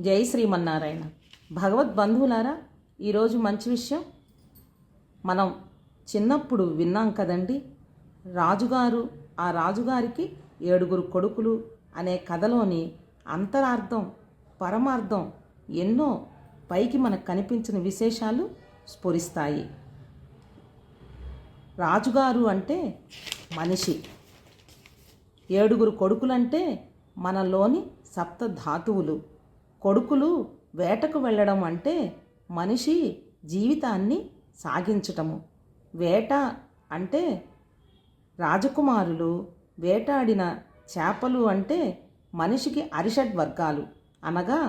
జై శ్రీమన్నారాయణ. భగవద్ బంధువులారా ఈరోజు మంచి విషయం. మనం చిన్నప్పుడు విన్నాం కదండి రాజుగారు ఆ రాజుగారికి ఏడుగురు కొడుకులు అనే కథలోని అంతరార్థం పరమార్థం ఎన్నో పైకి మనకు కనిపించిన విశేషాలు స్ఫురిస్తాయి. రాజుగారు అంటే మనిషి. ఏడుగురు కొడుకులంటే మనలోని సప్త ధాతువులు. కొడుకులు వేటకు వెళ్ళడం అంటే మనిషి జీవితాన్ని సాగించటము. వేట అంటే రాజకుమారులు వేటాడిన చేపలు అంటే మనిషికి అరిషడ్ వర్గాలు. అనగా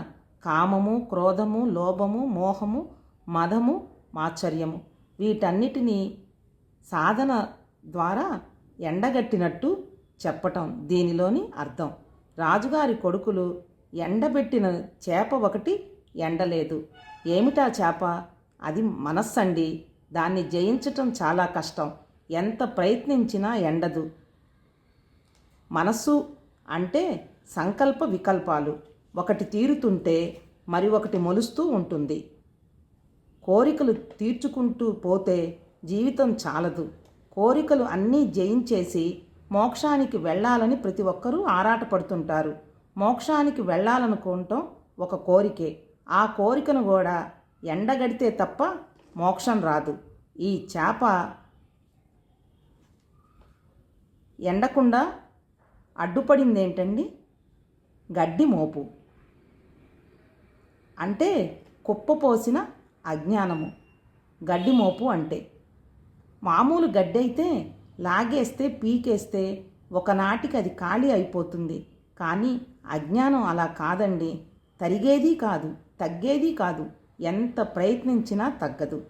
కామము క్రోధము లోభము మోహము మదము మాత్సర్యము వీటన్నిటినీ సాధన ద్వారా ఎండగట్టినట్టు చెప్పటం దీనిలోని అర్థం. రాజుగారి కొడుకులు ఎండబెట్టిన చేప ఒకటి ఎండలేదు. ఏమిటా చేప? అది మనస్సండి. దాన్ని జయించటం చాలా కష్టం. ఎంత ప్రయత్నించినా ఎండదు. మనస్సు అంటే సంకల్ప వికల్పాలు. ఒకటి తీరుతుంటే మరి ఒకటి మొలుస్తూ ఉంటుంది. కోరికలు తీర్చుకుంటూ పోతే జీవితం చాలదు. కోరికలు అన్నీ జయించేసి మోక్షానికి వెళ్ళాలని ప్రతి ఒక్కరూ ఆరాటపడుతుంటారు. మోక్షానికి వెళ్ళాలనుకోవటం ఒక కోరికే. ఆ కోరికను కూడా ఎండగడితే తప్ప మోక్షం రాదు. ఈ చేప ఎండకుండా అడ్డుపడింది ఏంటండి గడ్డి మోపు. అంటే కుప్పపోసిన అజ్ఞానము. గడ్డి మోపు అంటే మామూలు గడ్డి అయితే లాగేస్తే పీకేస్తే ఒకనాటికి అది ఖాళీ అయిపోతుంది. కానీ అజ్ఞానం అలా కాదండి. తరిగేది కాదు తగ్గేది కాదు. ఎంత ప్రయత్నించినా తగ్గదు.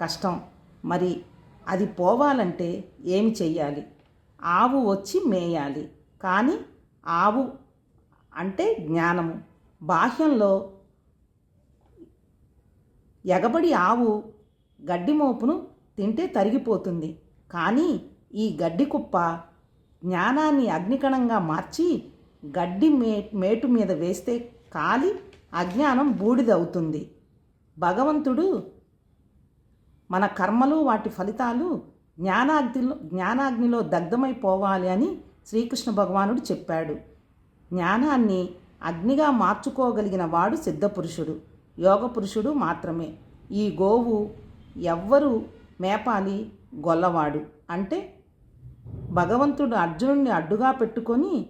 కష్టం. మరి అది పోవాలంటే ఏమి చెయ్యాలి? ఆవు వచ్చి మేయాలి. కానీ ఆవు అంటే జ్ఞానము. బాహ్యంలో ఎగబడి ఆవు గడ్డి మోపును తింటే తరిగిపోతుంది. కానీ ఈ గడ్డి కుప్ప జ్ఞానాన్ని అగ్నికణంగా మార్చి గడ్డి మే మేటు మీద వేస్తే కాలి అజ్ఞానం బూడిదవుతుంది. భగవంతుడు మన కర్మలు వాటి ఫలితాలు జ్ఞానాగ్నిలో జ్ఞానాగ్నిలో దగ్ధమైపోవాలి అని శ్రీకృష్ణ భగవానుడు చెప్పాడు. జ్ఞానాన్ని అగ్నిగా మార్చుకోగలిగిన వాడు సిద్ధపురుషుడు. యోగ పురుషుడు మాత్రమే. ఈ గోవు ఎవ్వరు మేపాలి గొల్లవాడు. అంటే భగవంతుడు అర్జునుడిని అడ్డుగా పెట్టుకొని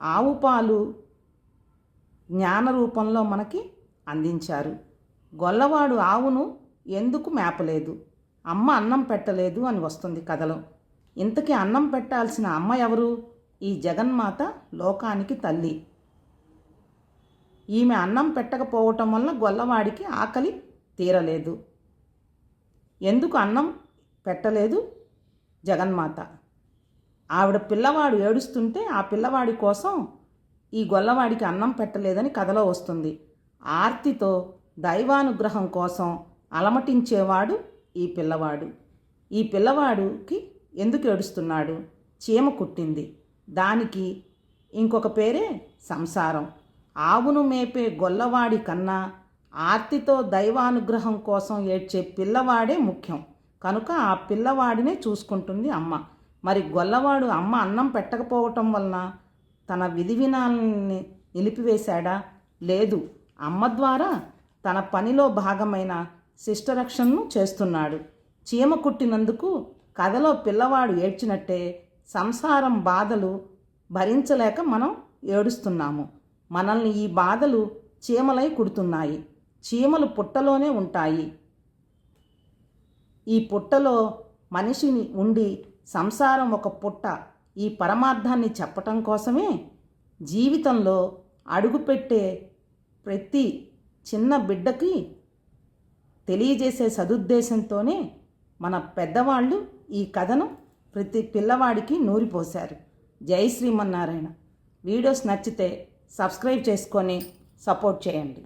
ఆవు పాలు జ్ఞాన రూపంలో మనకి అందించారు. గొల్లవాడు ఆవును ఎందుకు మేపలేదు? అమ్మ అన్నం పెట్టలేదు అని వస్తుంది కథలో. ఇంతకీ అన్నం పెట్టాల్సిన అమ్మ ఎవరు? ఈ జగన్మాత లోకానికి తల్లి. ఈమె అన్నం పెట్టకపోవటం వల్ల గొల్లవాడికి ఆకలి తీరలేదు. ఎందుకు అన్నం పెట్టలేదు జగన్మాత? ఆవిడ పిల్లవాడు ఏడుస్తుంటే ఆ పిల్లవాడి కోసం ఈ గొల్లవాడికి అన్నం పెట్టలేదని కథలో వస్తుంది. ఆర్తితో దైవానుగ్రహం కోసం అలమటించేవాడు ఈ పిల్లవాడు. ఈ పిల్లవాడుకి ఎందుకు ఏడుస్తున్నాడు? చీమ కుట్టింది. దానికి ఇంకొక పేరే సంసారం. ఆవును మేపే గొల్లవాడి కన్నా ఆర్తితో దైవానుగ్రహం కోసం ఏడ్చే పిల్లవాడే ముఖ్యం. కనుక ఆ పిల్లవాడినే చూసుకుంటుంది అమ్మ. మరి గొల్లవాడు అమ్మ అన్నం పెట్టకపోవటం వలన తన విధి వినాలని నిలిపివేశాడా? లేదు. అమ్మ ద్వారా తన పనిలో భాగమైన శిష్టరక్షణను చేస్తున్నాడు. చీమ కుట్టినందుకు కథలో పిల్లవాడు ఏడ్చినట్టే సంసారం బాధలు భరించలేక మనం ఏడుస్తున్నాము. మనల్ని ఈ బాధలు చీమలై కుడుతున్నాయి. చీమలు పుట్టలోనే ఉంటాయి. ఈ పుట్టలో మనిషిని ఉండి సంసారం ఒక పుట్ట. ఈ పరమార్థాన్ని చెప్పటం కోసమే జీవితంలో అడుగుపెట్టే ప్రతి చిన్న బిడ్డకి తెలియజేసే సదుద్దేశంతోనే మన పెద్దవాళ్ళు ఈ కథను ప్రతి పిల్లవాడికి నూరిపోశారు. జై శ్రీమన్నారాయణ. వీడియోస్ నచ్చితే సబ్స్క్రైబ్ చేసుకొని సపోర్ట్ చేయండి.